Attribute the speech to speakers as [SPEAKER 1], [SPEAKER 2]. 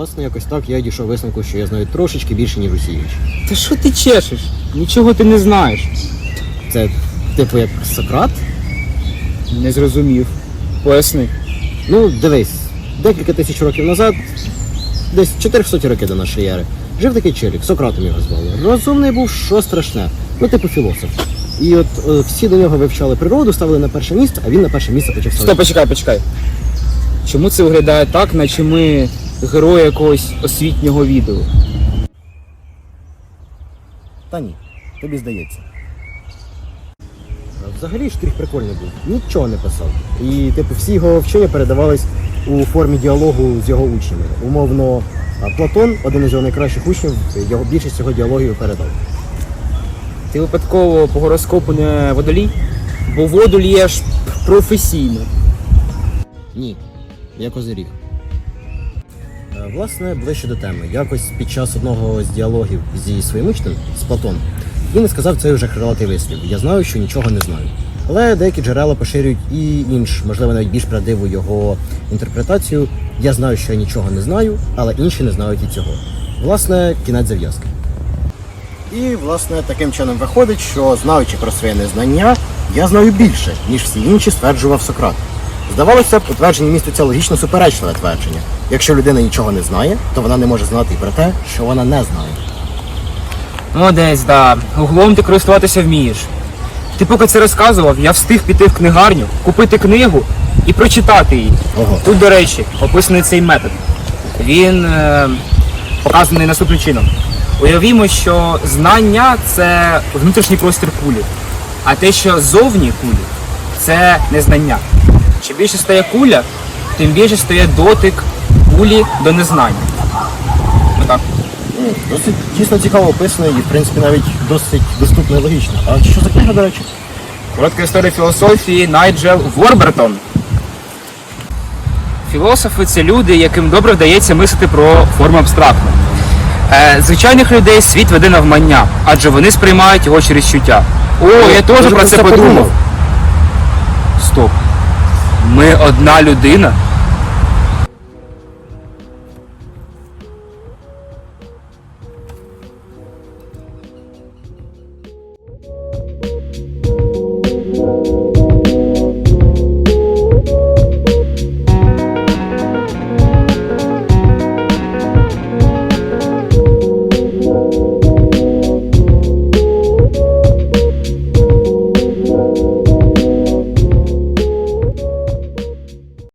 [SPEAKER 1] власне, якось так я дійшов висновку, що я знаю трошечки більше, ніж усі інші.
[SPEAKER 2] Та що ти чешеш? Нічого ти не знаєш.
[SPEAKER 1] Це, типу, як Сократ?
[SPEAKER 2] Не зрозумів. Поясни.
[SPEAKER 1] Ну, дивись, декілька тисяч років назад, десь 400 років до нашої ери, жив такий челік, Сократом його звали. Розумний був, що страшне. Ну, типу філософ. І от е, всі до нього вивчали природу, ставили на перше місце, а він на перше місце почав ставити.
[SPEAKER 2] Стоп, почекай, почекай. Чому це виглядає так, наче ми герої якогось освітнього відео?
[SPEAKER 1] Та ні, тобі здається. Взагалі штрих прикольний був, нічого не писав. І типу всі його вчення передавались у формі діалогу з його учнями. Умовно, Платон, один із його найкращих учнів, його більшість його діалогів передав.
[SPEAKER 2] Ти випадково по гороскопу не водолій? Бо воду л'єш професійно.
[SPEAKER 1] Ні, я козиріг. Е, Власне, ближче до теми. Якось під час одного з діалогів зі своїм учнем, з Платоном, він сказав цей вже крилатий вислів. Я знаю, що нічого не знаю. Але деякі джерела поширюють і інш, можливо, навіть більш правдиву його інтерпретацію. Я знаю, що я нічого не знаю, але інші не знають і цього. Власне, кінець зав'язки. І, власне, таким чином виходить, що знаючи про своє незнання, я знаю більше, ніж всі інші, стверджував Сократ. Здавалося б, у твердженні міститься логічно суперечливе твердження. Якщо людина нічого не знає, то вона не може знати і про те, що вона не знає.
[SPEAKER 2] Молодець, да. Гуглом ти користуватися вмієш. Ти поки це розказував, я встиг піти в книгарню, купити книгу і прочитати її.
[SPEAKER 1] Ого.
[SPEAKER 2] Тут, до речі, описаний цей метод. Він е, показаний наступним чином. Уявімо, що знання це внутрішній простір кулі, а те, що зовні кулі, це незнання. Чим більше стає куля, тим більше стає дотик кулі до незнання. Отак.
[SPEAKER 1] М, Досить дійсно цікаво описано і, в принципі, навіть досить доступно і логічно. А що за книга, до речі?
[SPEAKER 2] Коротка історія філософії Найджел Ворбертон. Філософи це люди, яким добре вдається мислити про форму абстрактно. Е, звичайних людей світ веде навмання, адже вони сприймають його через чуття. О, я теж про це подумав? Стоп. Ми одна людина. Thank you.